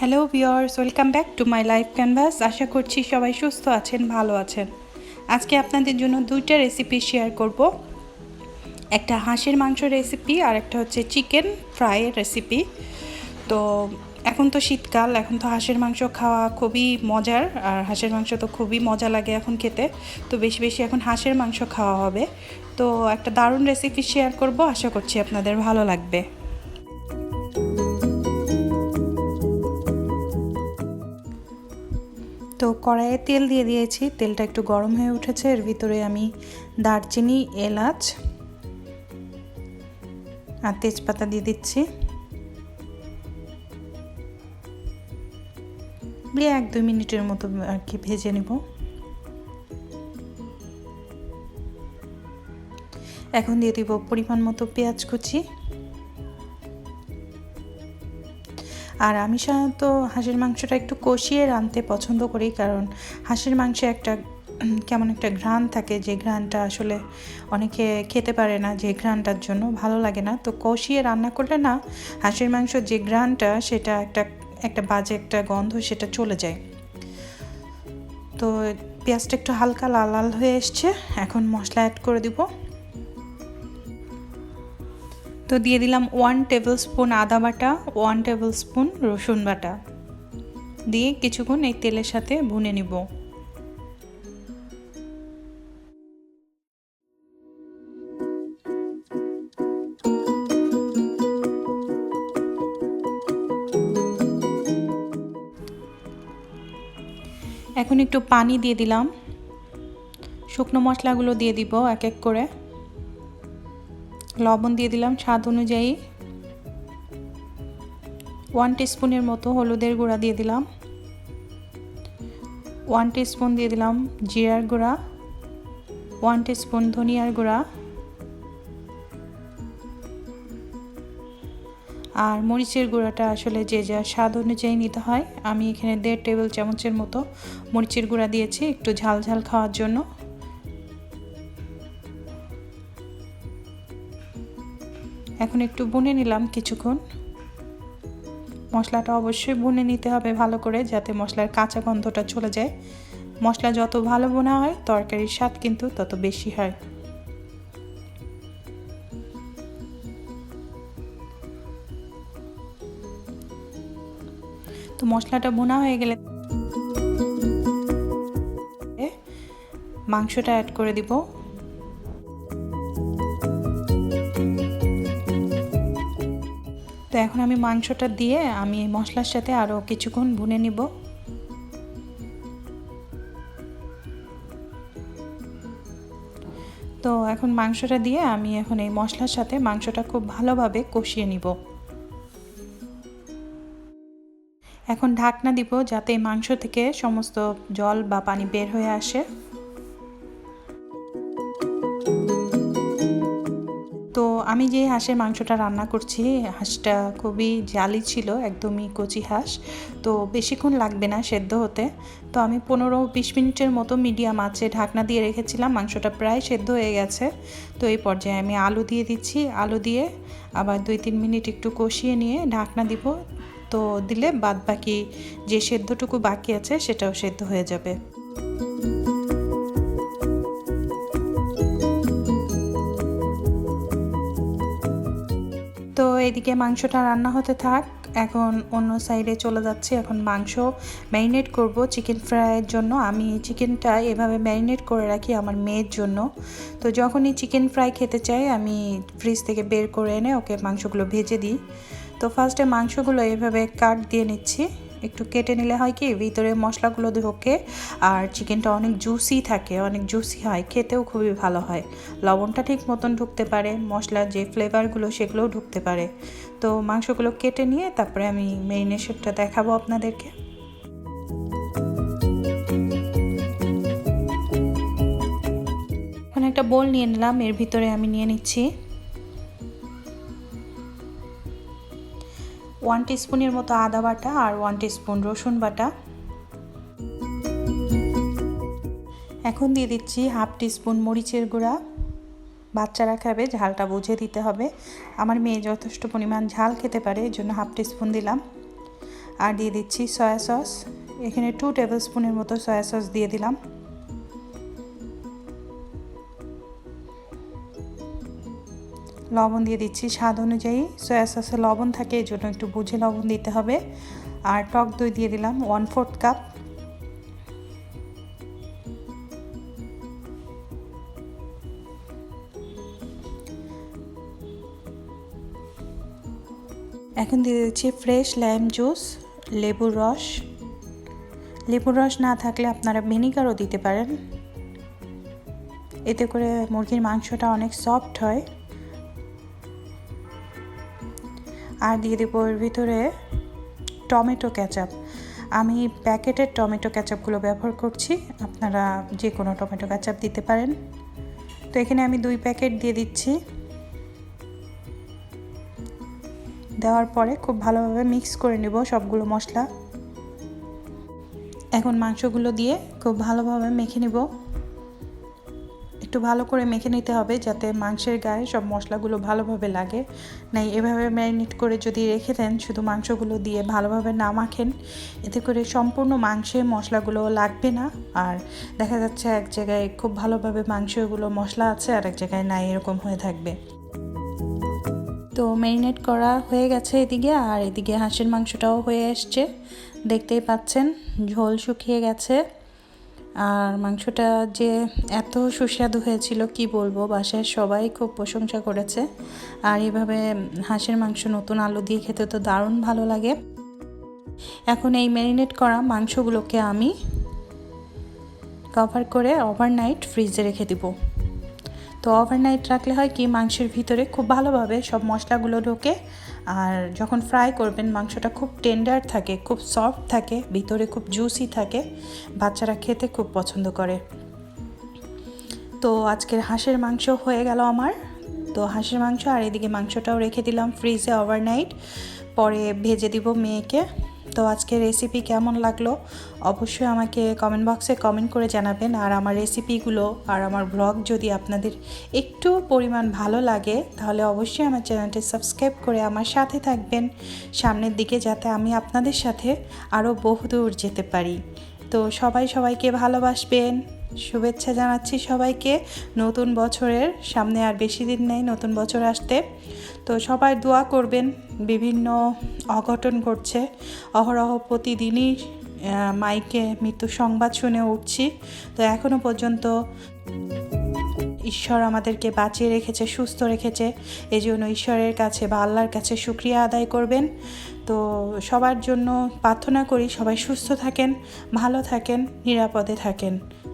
Hello viewers welcome back to my life canvas আশা করছি সবাই সুস্থ আছেন, ভালো আছেন। আজকে আপনাদের জন্য দুইটা রেসিপি শেয়ার করব। একটা হাঁসের মাংস রেসিপি আর একটা হচ্ছে চিকেন ফ্রাইয়ের রেসিপি তো এখন তো শীতকাল, এখন তো হাঁসের মাংস খাওয়া খুবই মজার, আর হাঁসের মাংস তো খুবই মজা লাগে এখন খেতে। তো বেশি বেশি এখন হাঁসের মাংস খাওয়া হবে। তো একটা দারুণ রেসিপি শেয়ার করব, আশা করছি আপনাদের ভালো লাগবে। তো কড়াইয়ে তেল দিয়ে দিয়েছি। তেলটা একটু গরম হয়ে উঠেছে। এর ভিতরে আমি দারচিনি, এলাচ আর তেজপাতা দিয়ে দিচ্ছি। এক দুই মিনিটের মতো আর কি ভেজে নেব। এখন দিয়ে দিব পরিমাণ মতো পেঁয়াজ কুচি। আর আমি সাধারণত হাঁসের মাংসটা একটু কষিয়ে রাঁধতে পছন্দ করি, কারণ হাঁসের মাংসে একটা কেমন একটা ঘ্রাণ থাকে, যে ঘ্রাণটা আসলে অনেকে খেতে পারে না যে ঘ্রাণটার জন্য, ভালো লাগে না। তো কষিয়ে রান্না করলে না হাঁসের মাংস যে ঘ্রাণটা, সেটা একটা একটা বাজে একটা গন্ধ, সেটা চলে যায়। তো পেঁয়াজটা একটু হালকা লাল লাল হয়ে এসছে, এখন মশলা অ্যাড করে দিব। তো দিয়ে দিলাম ওয়ান টেবিল স্পুন আদা বাটা ওয়ান টেবিল স্পুন রসুন বাটা। দিয়ে কিছুক্ষণ এই তেলের সাথে ভুনে নিব। এখন একটু পানি দিয়ে দিলাম। শুকনো মশলাগুলো দিয়ে দিব এক এক করে। লবণ দিয়ে দিলাম স্বাদ অনুযায়ী। ওয়ান টিস্পুনের মতো হলুদের গুঁড়া দিয়ে দিলাম। ওয়ান টিস্পুন দিয়ে দিলাম জিরার গুঁড়া। ওয়ান টিস্পুন ধনিয়ার গুঁড়া। আর মরিচের গুঁড়াটা আসলে যে যা স্বাদ অনুযায়ী নিতে হয়, আমি এখানে দেড় টেবিল চামচের মতো মরিচের গুঁড়া দিয়েছি একটু ঝাল ঝাল খাওয়ার জন্য। এখন একটু বুনে নিলাম কিছুক্ষণ। মশলাটা অবশ্যই বুনে নিতে হবে ভালো করে যাতে মশলার কাঁচা গন্ধটা চলে যায়। মশলা যত ভালো বোনা হয়, তরকারির স্বাদ কিন্তু তত বেশি হয়। তো মশলাটা বোনা হয়ে গেলে মাংসটা অ্যাড করে দিব। এখন আমি মাংসটা দিয়ে আমি মশলার সাথে আরও কিছুক্ষণ ভুনে নিব। তো এখন মাংসটা দিয়ে আমি এখন এই মশলার সাথে মাংসটা খুব ভালোভাবে কষিয়ে নিব। এখন ঢাকনা দিব যাতে মাংস থেকে সমস্ত জল বা পানি বের হয়ে আসে। আমি যে হাঁসের মাংসটা রান্না করছি, হাঁসটা খুবই জালি ছিল, একদমই কচি হাঁস, তো বেশিক্ষণ লাগবে না সেদ্ধ হতে। তো আমি পনেরো বিশ মিনিটের মতো মিডিয়াম আছে ঢাকনা দিয়ে রেখেছিলাম, মাংসটা প্রায় সেদ্ধ হয়ে গেছে। তো এই পর্যায়ে আমি আলু দিয়ে দিচ্ছি, আলু দিয়ে আবার দুই তিন মিনিট একটু কষিয়ে নিয়ে ঢাকনা দিব। তো দিলে বাদ বাকি যে সেদ্ধটুকু বাকি আছে সেটাও সেদ্ধ হয়ে যাবে। এদিকে মাংসটা রান্না হতে থাক। এখন অন্য সাইডে চলে যাচ্ছে। এখন মাংস ম্যারিনেট করব চিকেন ফ্রাইয়ের জন্য। আমি চিকেনটা এভাবে ম্যারিনেট করে রাখি আমার মেয়ের জন্য। তো যখনই চিকেন ফ্রাই খেতে চাই, আমি ফ্রিজ থেকে বের করে এনে ওকে মাংসগুলো ভেজে দিই। তো ফার্স্টে মাংসগুলো এভাবে কাট দিয়ে নিচ্ছি। একটু কেটে নিলে হয় কি ভিতরে মশলাগুলো ঢোকে আর চিকেনটা অনেক জুসি থাকে, অনেক জুসি হয়, খেতেও খুবই ভালো হয়। লবণটা ঠিক মতন ঢুকতে পারে মশলার যে ফ্লেভারগুলো সেগুলোও ঢুকতে পারে। তো মাংসগুলো কেটে নিয়ে তারপরে আমি মেরিনেশনটা দেখাবো আপনাদেরকে। একটা বোল নিয়ে নিলাম, এর ভিতরে আমি নিয়ে নিচ্ছি। ওয়ান টিস্পুনের মতো আদা বাটা আর ওয়ান টিস্পুন রসুন বাটা। এখন দিয়ে দিচ্ছি হাফ টিস্পুন মরিচের গুঁড়া। বাচ্চারা খাবে, ঝালটা বুঝে দিতে হবে। আমার মেয়ে যথেষ্ট পরিমাণ ঝাল খেতে পারে, এই জন্য হাফ টিস্পুন দিলাম। আর দিয়ে দিচ্ছি সয়া সস এখানে টু টেবিল স্পুনের মতো সয়া সস দিয়ে দিলাম। লবণ দিয়ে দিচ্ছি স্বাদ অনুযায়ী। সয়া সসে লবণ থাকে, এই জন্য একটু বুঝে লবণ দিতে হবে। আর টক দই দিয়ে দিলাম ওয়ান ফোর্থ কাপ এখন দিয়ে দিচ্ছি ফ্রেশ ল্যাম জুস লেবুর রস। লেবুর রস না থাকলে আপনারা ভিনিগারও দিতে পারেন। এতে করে মুরগির মাংসটা অনেক সফট হয়। আর দিয়ে দেবো এর ভিতরে টমেটো ক্যাচাপ আমি প্যাকেটের টমেটো ক্যাচাপগুলো ব্যবহার করছি। আপনারা যে কোনো টমেটো ক্যাচাপ দিতে পারেন। তো এখানে আমি দুই প্যাকেট দিয়ে দিচ্ছি। দেওয়ার পরে খুব ভালোভাবে মিক্স করে নেব সবগুলো মশলা। এখন মাংসগুলো দিয়ে খুব ভালোভাবে মেখে নেব। একটু ভালো করে মেখে নিতে হবে যাতে মাংসের গায়ে সব মশলাগুলো ভালোভাবে লাগে। নাই, এভাবে ম্যারিনেট করে যদি রেখে দেন, শুধু মাংসগুলো দিয়ে ভালোভাবে না মাখেন, এতে করে সম্পূর্ণ মাংসে মশলাগুলো লাগবে না। আর দেখা যাচ্ছে এক জায়গায় খুব ভালোভাবে মাংসগুলো মশলা আছে আর এক জায়গায় নাই, এরকম হয়ে থাকবে। তো ম্যারিনেট করা হয়ে গেছে এদিকে, আর এদিকে হাঁসের মাংসটাও হয়ে এসছে। দেখতেই পাচ্ছেন, ঝোল শুকিয়ে গেছে। আর মাংসটা যে এত সুস্বাদু হয়েছিল, কি বলব? বাসায় সবাই খুব প্রশংসা করেছে। আর এভাবে হাঁসের মাংস নতুন আলু দিয়ে খেতে তো দারুণ ভালো লাগে। এখন এই ম্যারিনেট করা মাংসগুলোকে আমি কভার করে ওভারনাইট ফ্রিজে রেখে দেবো। তো ওভারনাইট রাখলে হয় কি, মাংসের ভিতরে খুব ভালোভাবে সব মশলাগুলো ঢোকে। আর যখন ফ্রাই করবেন, মাংসটা খুব টেন্ডার থাকে, খুব সফট থাকে, ভিতরে খুব জুসি থাকে। বাচ্চারা খেতে খুব পছন্দ করে। তো আজকের হাঁসের মাংস হয়ে গেল আমার। তো হাঁসের মাংস আর এদিকে মাংসটাও রেখে দিলাম ফ্রিজে ওভারনাইট পরে ভেজে দিব মেয়েকে। তো আজকে রেসিপি কেমন লাগল? অবশ্যই আমাকে কমেন্ট বক্সে কমেন্ট করে জানাবেন। আর আমার রেসিপিগুলো আর আমার ব্লগ যদি আপনাদের একটু পরিমাণ ভালো লাগে, তাহলে অবশ্যই আমার চ্যানেলটি সাবস্ক্রাইব করে আমার সাথে থাকবেন। সামনের দিকে যাতে আমি আপনাদের সাথে আরও বহুদূর যেতে পারি। তো সবাই সবাইকে ভালোবাসবেন। শুভেচ্ছা জানাচ্ছি সবাইকে। নতুন বছরের সামনে আর বেশি দিন নেই, নতুন বছর আসতে। তো সবাই দোয়া করবেন, বিভিন্ন অঘটন ঘটছে। অহরহ প্রতিদিনই মাইকে মৃত্যু সংবাদ শুনে উঠছি। তো এখনও পর্যন্ত ঈশ্বর আমাদেরকে বাঁচিয়ে রেখেছে, সুস্থ রেখেছে। এই জন্য ঈশ্বরের কাছে বা আল্লাহর কাছে সুক্রিয়া আদায় করবেন। তো সবার জন্য প্রার্থনা করি, সবাই সুস্থ থাকেন, ভালো থাকেন, নিরাপদে থাকেন।